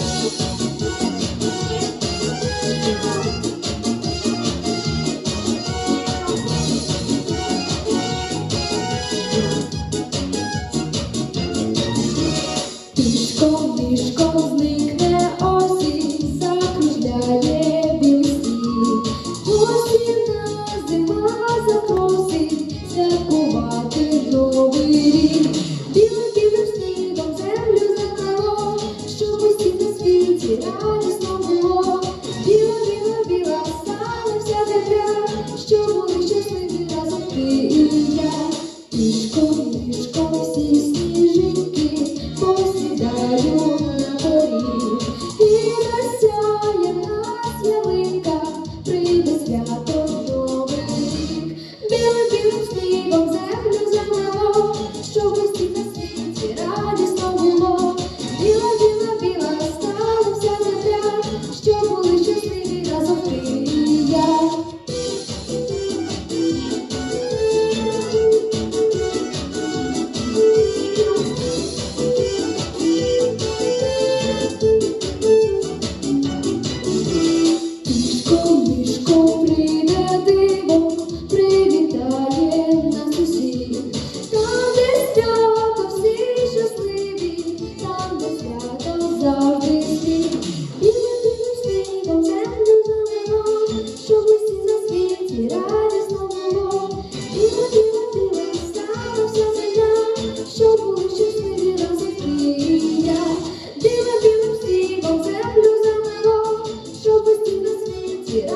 Música і біла, біла, біла, вся земля, що були щасливі разом ти я, пішком, пішком всі сніженьки посідають. і радісно було, і хотіла тіла і стала вся земля, що були щасливі розкрія, дива білим стрібом землю замело, що постійно світі.